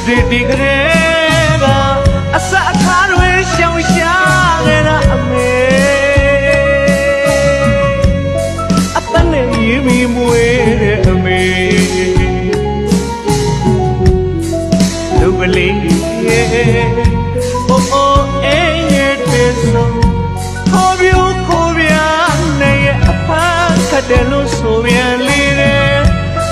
တတိတိကလေးကအစအခါတွေရှောင်ရှားခဲ့တာအမေအပနဲ့ရင်းမိမွေးတဲ့အမေလူကလေးရဲ့အိုးအိုးအေးရဲ့တဲ့ဆုံးခေါ်ပြူခေါ်ပြနေရဲ့အဖမ်းခတ်တယ်လို့ဆိုပြန်လေတယ်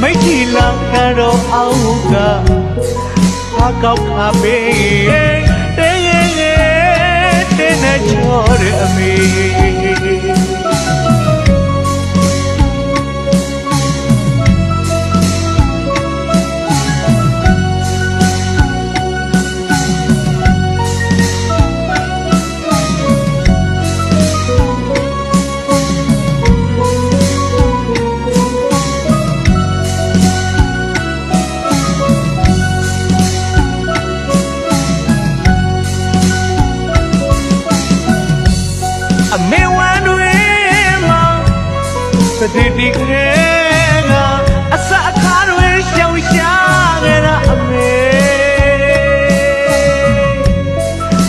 မိတ်ကြီးလာကတော့အောက်ကဟာ ကောက်ခါပေးတဲ့ရဲ့ရဲ့တဲ့နဲ့ချောတဲ့အမေ တိတိကလေးကအစအခါတွေရှောင်ရှားခဲ့တာအမေ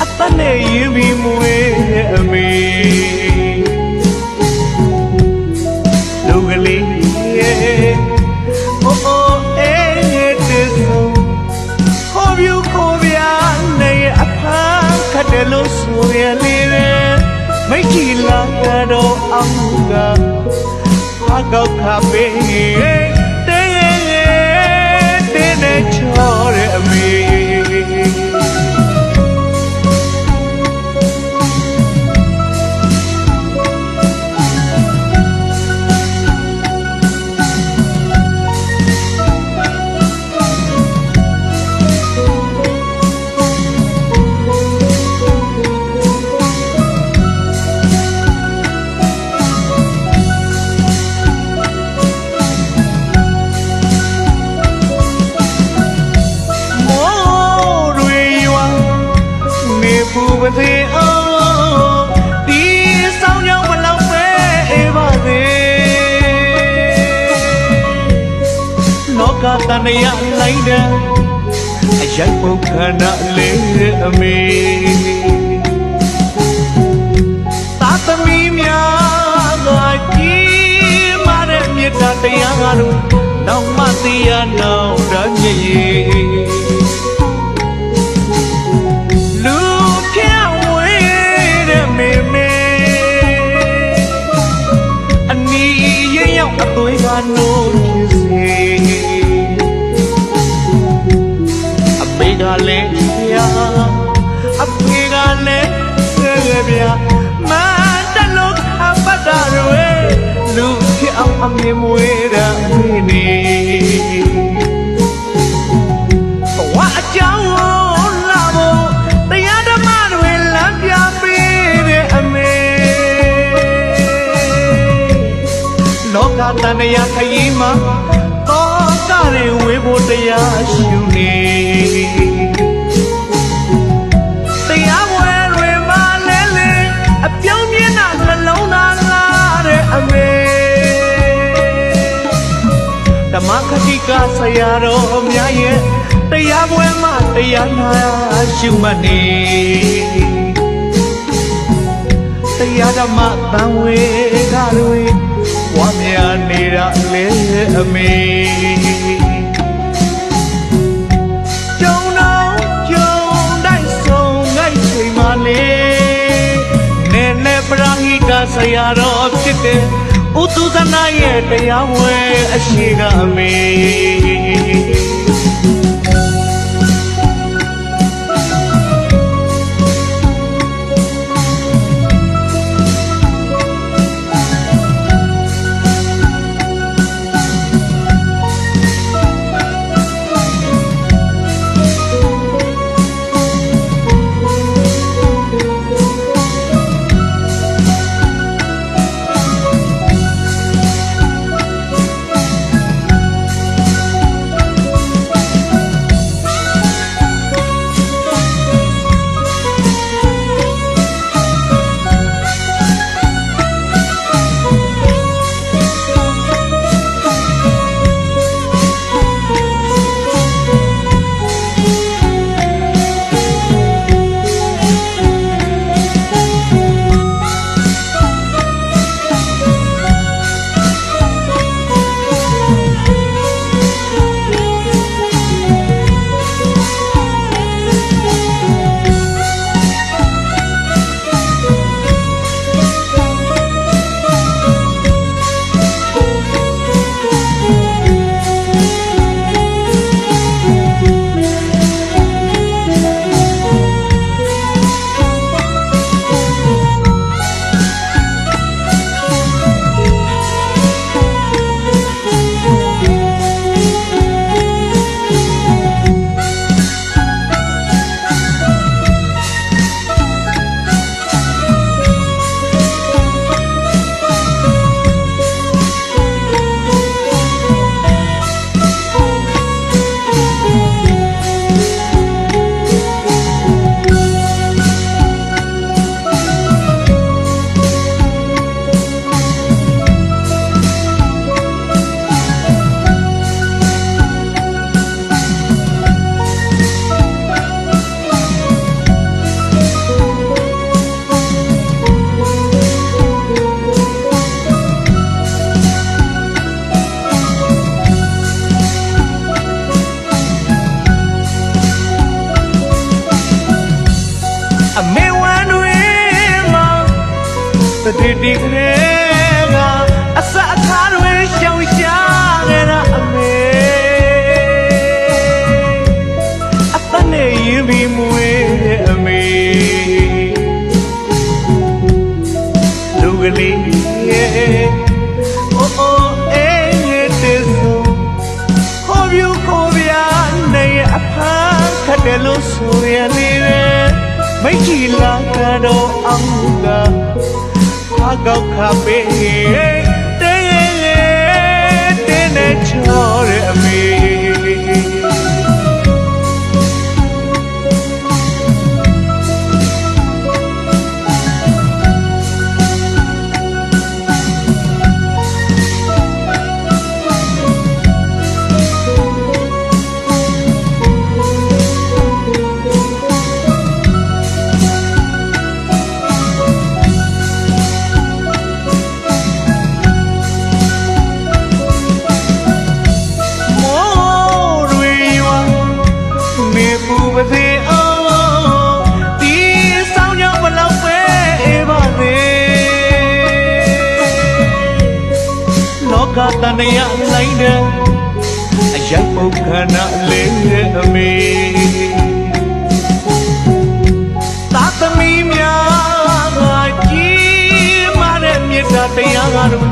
အပနဲ့ရင်ပြီးမွေးတဲ့အမေလူကလေးရဲ့အိုးအိုးအေးရဲ့တဲ့ဆုံးခေါ်ပြူခေါ်ပြနေအဖမ်းခတ်တယ်လို့ဆိုရလေတယ်မိတ်ကြီးလာကတော့အောင်က ဟာကောက်ခါပေးတဲ့ရဲ့တဲ့နဲ့ချောတဲ့အမေမိုး နေပူပါစေအောင်ဒီဆောင်ကြောင်ဘလောက်ပဲအေးပါစေလောကတန်ရလိုက်တဲ့အရိုက်ပုတ်ခန္ဓာလေးအမေ တန်တရားခရီးမှာတောကတွေဝေဖို့တရားရှုနေတရားဝဲတွေမှာလဲလေအပြုံးမြင်တာနှလုံးသားလာတဲ့အမေဓမ္မခတိကဆရာတော်အများရဲ့တရားပွဲမှာတရားနာရှုမှတ်နေတရားဓမ္မတန်ဝေကတွေ ဝါမြာနေတာလေအမေကျုံတော့ကျုံတိုင်းဆုံးငိုက်ချိန်မှလေနေနဲ့ပရာဟိတဆရာတော်ဖြစ်တဲ့ဥတုသနာရဲ့တရားဝဲအရှိကအမေ တတိတိကလေးကအစအခါတွေရှောင်ရှားခဲ့တာအမေအပနဲ့ရင်ပြီးမွေးတဲ့အမေလူကလေးရဲ့အိုးအိုးအေးရဲ့တည်းဆိုခေါ်ပြူခေါ်ပြနေအဖမ်းခတ်တယ်လို့ဆိုရနေတယ်မိတ်ကြီးလာကတော့အောင်က အကောက် ကတန်ရလိုက်တဲ့အရိုက်ပုတ်ခဏလေးအမေသာသမီများကကြီးမာတဲ့မြေတာတရားကတော့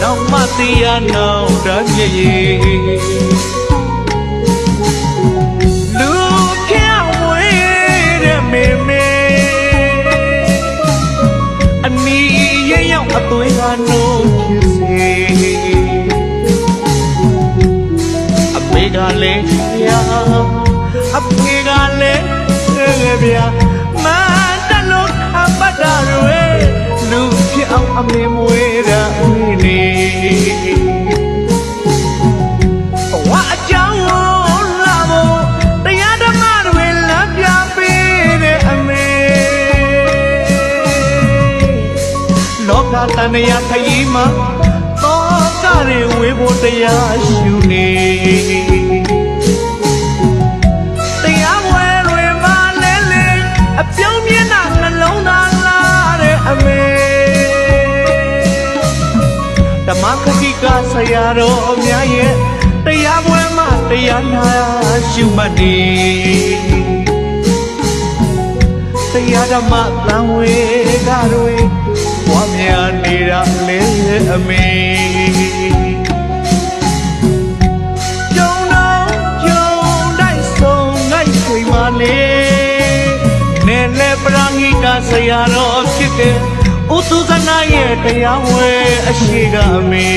နောက်မှသိရနောက်တည်းရဲ့ လောကတန်ရာခရီးမှာသောကတွေဝေဖို့တရားရှုနေတရားဝဲတွေမှာလဲလဲအပြုံးမြင်တာနှလုံးသားလာတဲ့အမေဓမ္မခတိကဆရာတော်အများရဲ့တရားပွဲမှာတရားနာရှုမှတ်နေတရားဓမ္မသံဝေကတွေ ဘွားများနေတာလေအမေကြုံတော့ကြုံတိုင်းဆုံးငိုက်ခွေမလေးနဲလေပရဟိတဆရာတော်ဖြစ်တဲ့ဥသူဇနာရဲ့တရားဝဲအရှိကအမေ